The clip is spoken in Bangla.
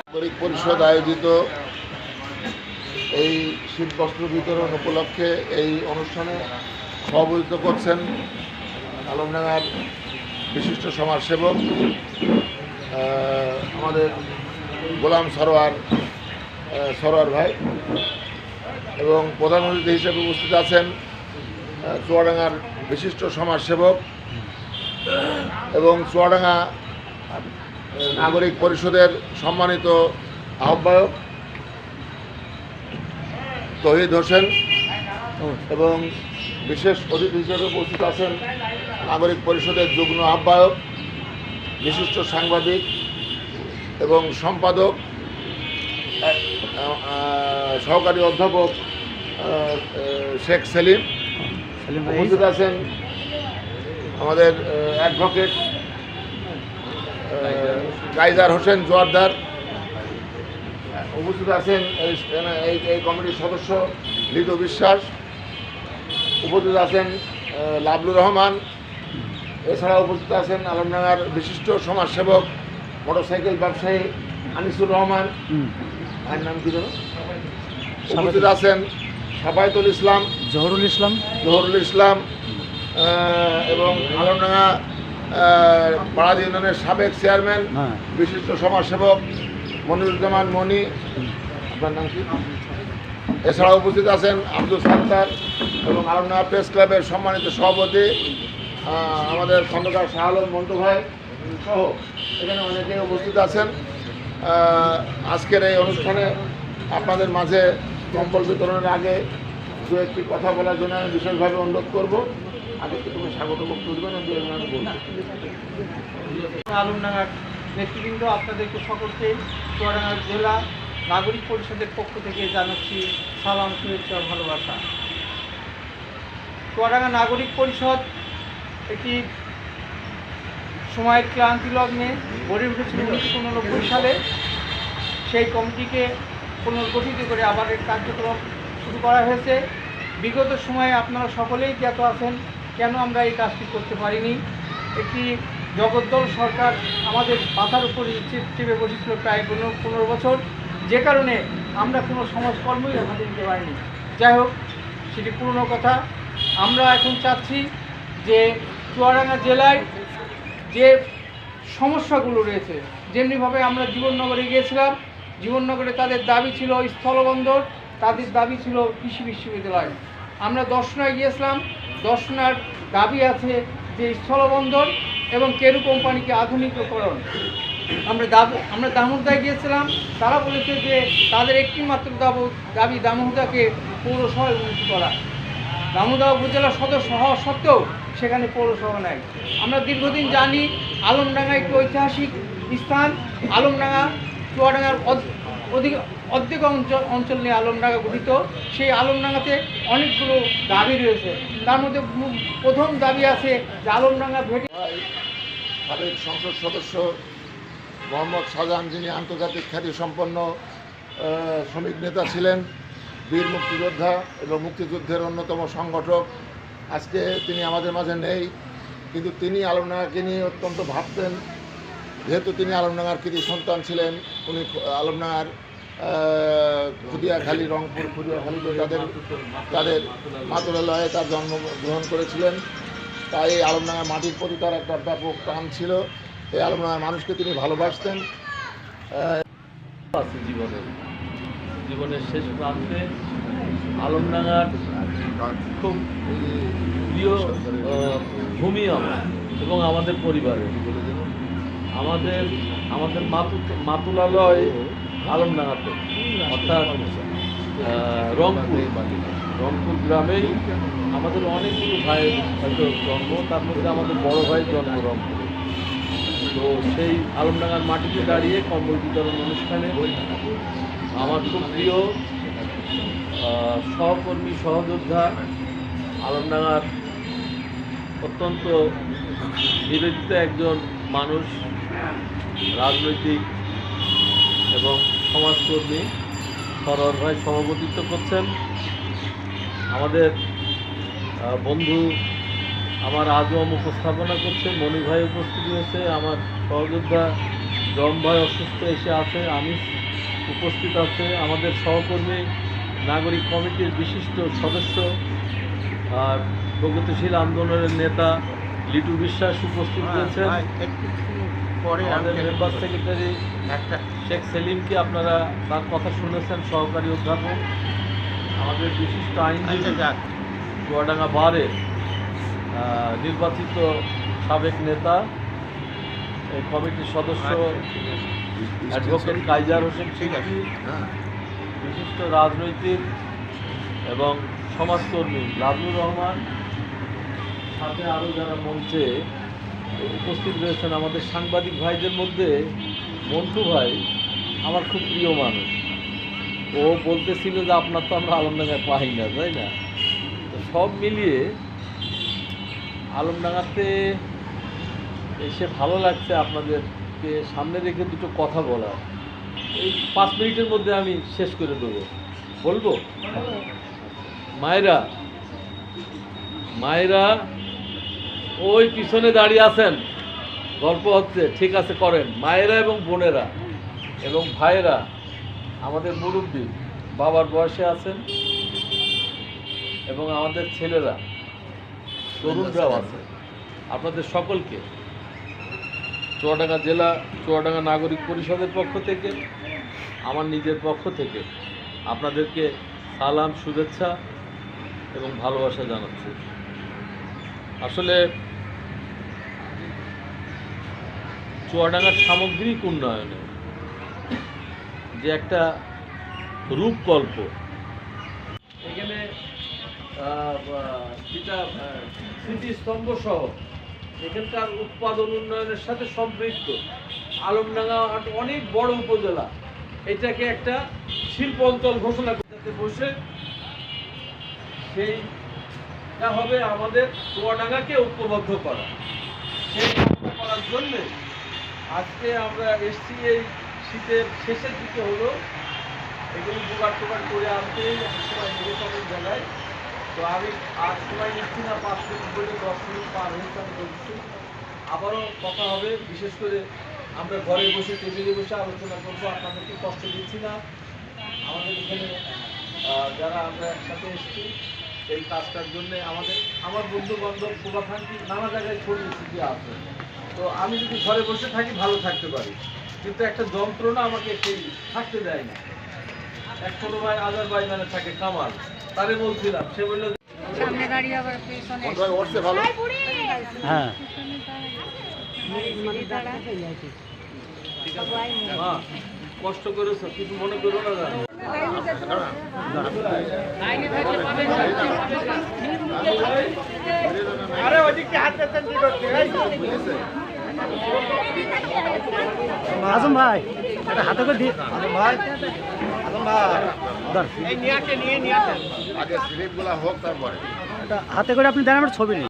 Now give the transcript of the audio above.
নাগরিক পরিষদ আয়োজিত এই শীত বস্ত্র বিতরণ উপলক্ষে এই অনুষ্ঠানে সভাপতিত্ব করছেন আলমডাঙ্গার বিশিষ্ট সমাজসেবক আমাদের গোলাম সরোয়ার সরোয়ার ভাই এবং প্রধান অতিথি হিসেবে উপস্থিত আছেন চুয়াডাঙ্গার বিশিষ্ট সমাজসেবক এবং চুয়াডাঙ্গা নাগরিক পরিষদের সম্মানিত আহ্বায়ক তহিদ হোসেন এবং বিশেষ অতিথি হিসেবে উপস্থিত আছেন নাগরিক পরিষদের যুগ্ম আহ্বায়ক বিশিষ্ট সাংবাদিক এবং সম্পাদক সহকারী অধ্যাপক শেখ সেলিম। উপস্থিত আছেন আমাদের অ্যাডভোকেট কাইজার হোসেন জোয়ারদার উপস্থিত আছেন এই- এই কমিটির সদস্য লিটু বিশ্বাস উপস্থিত আছেন লাবলুর রহমান এছাড়া উপস্থিত আছেন আলমডাঙ্গার বিশিষ্ট সমাজসেবক মোটরসাইকেল ব্যবসায়ী আনিসুর রহমান। হুম, ভাইয়ের নাম কি উপস্থিত আছেন সাফায়তুল ইসলাম জহরুল ইসলাম। জহরুল ইসলাম এবং আলমডাঙ্গা আহ, পাড়াদ ইউনিয়নের সাবেক চেয়ারম্যান হ্যাঁ। বিশিষ্ট সমাজসেবক মনিরুজ্জামান মনি আপনার নাম কি? এছাড়া উপস্থিত আছেন আব্দুল সাত্তার এবং আলমডাঙ্গা প্রেস ক্লাবের সম্মানিত সভাপতি আমাদের খন্দকার শাহ আলম মন্টু ভাই সহ এখানে অনেকে উপস্থিত আছেন। আজকের এই অনুষ্ঠানে আপনাদের মাঝে কম্বল বিতরণের আগে দু একটি কথা বলার জন্য আমি বিশেষভাবে অনুরোধ করব। আগে কি তুমি স্বাগত বক্তব্য দেবেন দু একজন আমি বলব আলমডাঙ্গার নেতৃবৃন্দ, আপনাদেরকে সকলকে চুয়াডাঙ্গা জেলা নাগরিক পরিষদের পক্ষ থেকে জানাচ্ছি সালাম, শুভেচ্ছা ভালোবাসা। চুয়াডাঙ্গা নাগরিক পরিষদ একটি সময়ের ক্লান্তি লগ্নে গড়ে উঠেছিল উনিশশো উননব্বই সালে। সেই কমিটিকে পুনর্গঠিত করে আবার এর কার্যক্রম শুরু করা হয়েছে। বিগত সময়ে আপনারা সকলেই জ্ঞাত আছেন কেন আমরা এই কাজটি করতে পারিনি? একটি জগদ্দল সরকার আমাদের মাথার উপর চেপে বসেছিল প্রায় পনেরো পনেরো বছর। যে কারণে আমরা কোনো সমাজকর্মই হাতে নিতে পারিনি। যাই হোক, সেটি পুরনো কথা। আমরা এখন চাচ্ছি যে চুয়াডাঙ্গা জেলায় যে সমস্যাগুলো রয়েছে, যেমনিভাবে আমরা জীবননগরে গিয়েছিলাম, জীবননগরে তাদের দাবি ছিল স্থলবন্দর, তাদের দাবি ছিল কৃষি বিশ্ববিদ্যালয়। আমরা দর্শনায় গিয়েছিলাম। দর্শনার দাবি আছে যে স্থলবন্দর এবং কেরু কোম্পানিকে আধুনিকীকরণ। আমরা দাবি আমরা দামোহদায় গিয়েছিলাম। তারা বলেছে যে তাদের একটি মাত্র দাব- দাবি দামোহদাকে পৌরসভায় উন্নতি করা। দামোদা উপজেলা সদস্য হওয়া সত্ত্বেও সেখানে পৌরসভা নাই। আমরা দীর্ঘদিন জানি আলমডাঙ্গা একটি ঐতিহাসিক স্থান। আলমডাঙ্গা, চুয়াডাঙ্গার অধ- অধিক অর্ধেক অঞ্চল অঞ্চল নিয়ে আলমডাঙ্গা গঠিত। সেই আলমডাঙ্গাতে অনেকগুলো দাবি রয়েছে। তার মধ্যে প্রথম দাবি আছে যে আলমডাঙ্গা ভেটে সাবেক সংসদ সদস্য মোহাম্মদ শাহজাহান যিনি আন্তর্জাতিক খ্যাতি সম্পন্ন শ্রমিক নেতা ছিলেন, বীর মুক্তিযোদ্ধা এবং মুক্তিযুদ্ধের অন্যতম সংগঠক। আজকে তিনি আমাদের মাঝে নেই, কিন্তু তিনি আলমডাঙ্গাকে নিয়ে অত্যন্ত ভাবতেন। যেহেতু তিনি আলমডাঙ্গার কৃতি সন্তান ছিলেন, উনি আলমডাঙ্গার খুদিয়াখালী, রংপুর খুদিয়াখালীতে তাদের তাদের মাতুলালয়ে তার জন্মগ্রহণ করেছিলেন। তাই এই আলমডাঙ্গা মাটির প্রতি তার একটা ব্যাপক টান ছিল। এই আলমডাঙ্গার মানুষকে তিনি ভালোবাসতেন। আছে জীবনের জীবনের শেষ প্রান্তে আলমডাঙ্গার খুব প্রিয় ভূমি আমার এবং আমাদের পরিবারের। আমাদের আমাদের মাতু মাতুলালয় আলমডাঙ্গাতে, অর্থাৎ রংপুর রংপুর গ্রামেই আমাদের অনেকগুলো ভাই হয়তো জন্ম, তার মধ্যে আমাদের বড় ভাই জন্ম রংপুরে। তো সেই আলমডাঙ্গার মাটিতে দাঁড়িয়ে কম্বল বিতরণ অনুষ্ঠানে আমার খুব প্রিয় সহকর্মী, সহযোদ্ধা আলমডাঙ্গার অত্যন্ত নিবেদিত একজন মানুষ, রাজনৈতিক এবং সমাজকর্মী সরোয়ার ভাই সভাপতিত্ব করছেন। আমাদের বন্ধু আমার আজম উপস্থাপনা করছে মনি ভাই উপস্থিত হয়েছে আমার সহযোদ্ধা জম ভাই অসুস্থ এসে আছে আমি উপস্থিত আছে আমাদের সহকর্মী নাগরিক কমিটির বিশিষ্ট সদস্য আর প্রগতিশীল আন্দোলনের নেতা লিটু বিশ্বাস উপস্থিত হয়েছেন পরে আমাদের মেম্বার সেক্রেটারি একটা শেখ সেলিমকে আপনারা তার কথা শুনেছেন? সহকারী অধ্যাপক? আমাদের বিশিষ্ট আইনজীবী চুয়াডাঙ্গা বারের আহ, নির্বাচিত সাবেক নেতা এই কমিটির সদস্য অ্যাডভোকেট কাইজার হোসেন সিদ্দিকী হ্যাঁ। বিশিষ্ট রাজনৈতিক এবং সমাজকর্মী লাবলুর রহমান সাথে আরও যারা মঞ্চে উপস্থিত রয়েছেন আমাদের সাংবাদিক ভাইদের মধ্যে মন্টু ভাই, আমার খুব প্রিয় মানুষ। ও বলতেছিল যে আপনার তো আমরা আলমডাঙ্গায় পাই না, তাই না? তো সব মিলিয়ে আলমডাঙ্গাতে এসে ভালো লাগছে আপনাদেরকে। সামনে রেখে দুটো কথা বলার। এই পাঁচ মিনিটের মধ্যে আমি শেষ করে দেবো। বলব? মায়েরা মায়েরা ওই পিছনে দাঁড়িয়ে আছেন। গল্প হচ্ছে ঠিক আছে করেন। মায়েরা এবং বোনেরা এবং ভাইয়েরা আমাদের মুরব্বী বাবার বয়সে আছেন এবং আমাদের ছেলেরা তরুণরাও আছে আপনাদের সকলকে চুয়াডাঙ্গা জেলা চুয়াডাঙ্গা নাগরিক পরিষদের পক্ষ থেকে আমার নিজের পক্ষ থেকে আপনাদেরকে সালাম শুভেচ্ছা এবং ভালোবাসা জানাচ্ছি। আসলে চুয়াডাঙ্গার সামগ্রিক উন্নয়নে যে একটা রূপকল্প। এখানে স্মৃতিস্তম্ভ সহ, এখানকার উৎপাদন উন্নয়নের সাথে সম্পৃক্ত। আলমডাঙ্গা অনেক বড় উপজেলা। এটাকে একটা শিল্প অঞ্চল ঘোষণা করতে বসে সেইটা হবে আমাদের চুয়াডাঙ্গাকে ঐক্যবদ্ধ করা। সেই করার জন্য আজকে আমরা এসছি এই শীতের শেষের দিকে হলো। এগুলো জোগাড় টোগাড় করে অনেক সময় লেগে যাবে জায়গায়। তো আমি আর সময় নিচ্ছি না, পাঁচ মিনিট বলে দশ মিনিট পার হয়েছে আমি বলছি। আবারও কথা হবে, বিশেষ করে আমরা ঘরে বসে, টেবিলে বসে আলোচনা করব, আপনাদেরকে কষ্ট দিচ্ছি না। আমাদের এখানে যারা আমরা একসাথে এসেছি, এই কাজটার জন্য আমাদের, আমার বন্ধু বান্ধব শুভাকাঙ্ক্ষী নানা জায়গায় ছড়িয়ে ছিটিয়ে আছে। তো আমি যদি ঘরে বসে থাকি ভালো থাকতে পারি। কিন্তু একটা যন্ত্রণা আমাকে সেই থাকতে দেয় না। এক ছোট ভাই আজার ভাই মানে থাকে কামাল। তারে বলছিলাম সে বলল সামনে আবার পেছনে। ভালো? হ্যাঁ। কষ্ট করেছ কিছু মনে করো না জানো। আরে ওদিকে হাত পেতেন কি করছে? আজম ভাই এটা হাতে করে দিয়ে ভাই। আদম ভাই। ধর, এই নিয়ে আসে নিয়ে নিয়ে আসেন আগে স্লিপগুলো হোক তারপরে। এটা হাতে করে আপনি দেন আমার ছবি নিন